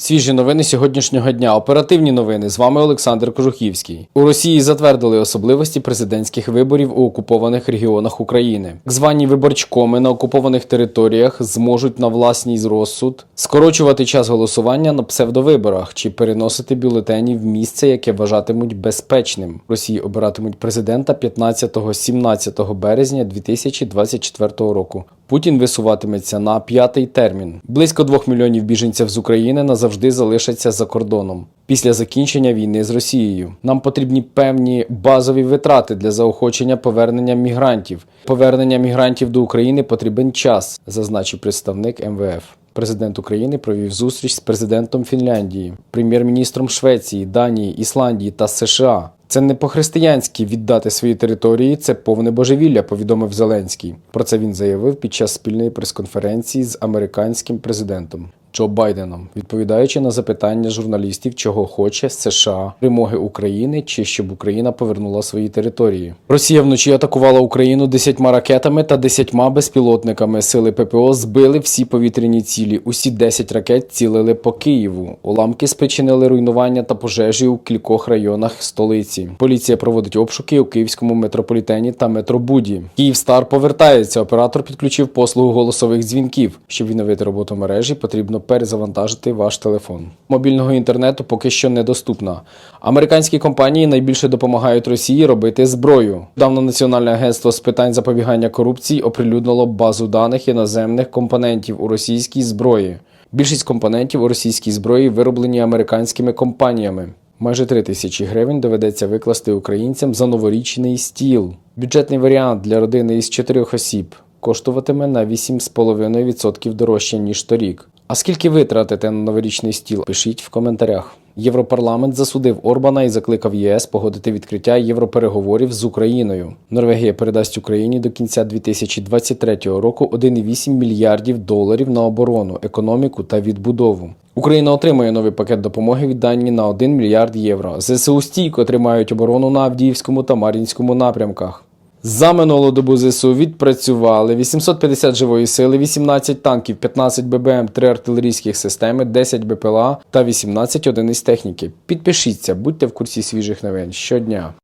Свіжі новини сьогоднішнього дня. Оперативні новини. З вами Олександр Кожухівський. У Росії затвердили особливості президентських виборів у окупованих регіонах України. Так звані виборчкоми на окупованих територіях зможуть на власній розсуд скорочувати час голосування на псевдовиборах чи переносити бюлетені в місце, яке вважатимуть безпечним. Росії обиратимуть президента 15-17 березня 2024 року. Путін висуватиметься на п'ятий термін. Близько двох мільйонів біженців з України назавжди залишаться за кордоном. Після закінчення війни з Росією нам потрібні певні базові витрати для заохочення повернення мігрантів. Повернення мігрантів до України потрібен час, зазначив представник МВФ. Президент України провів зустріч з президентом Фінляндії, прем'єр-міністром Швеції, Данії, Ісландії та США. Це не по-християнськи віддати свої території, це повне божевілля, повідомив Зеленський. Про це він заявив під час спільної прес-конференції з американським президентом Джо Байденом, відповідаючи на запитання журналістів, чого хоче США, перемоги України чи щоб Україна повернула свої території. Росія вночі атакувала Україну десятьма ракетами та десятьма безпілотниками. Сили ППО збили всі повітряні цілі. Усі 10 ракет цілили по Києву. Уламки спричинили руйнування та пожежі у кількох районах столиці. Поліція проводить обшуки у київському метрополітені та метробуді. Київстар повертається. Оператор підключив послугу голосових дзвінків. Щоб відновити роботу мережі, потрібно перезавантажити ваш телефон. Мобільного інтернету поки що недоступна. Американські компанії найбільше допомагають Росії робити зброю. Давно Національне агентство з питань запобігання корупції оприлюднило базу даних іноземних компонентів у російській зброї. Більшість компонентів у російській зброї вироблені американськими компаніями. Майже 3 тисячі гривень доведеться викласти українцям за новорічний стіл. Бюджетний варіант для родини із 4 осіб коштуватиме на 8,5% дорожче, ніж торік. А скільки ви тратите на новорічний стіл? Пишіть в коментарях. Європарламент засудив Орбана і закликав ЄС погодити відкриття європереговорів з Україною. Норвегія передасть Україні до кінця 2023 року 1,8 мільярдів доларів на оборону, економіку та відбудову. Україна отримує новий пакет допомоги від Данії на 1 мільярд євро. ЗСУ стійко тримають оборону на Авдіївському та Мар'їнському напрямках. За минулу добу ЗСУ відпрацювали 850 живої сили, 18 танків, 15 ББМ, 3 артилерійських системи, 10 БПЛА та 18 одиниць техніки. Підпишіться, будьте в курсі свіжих новин щодня.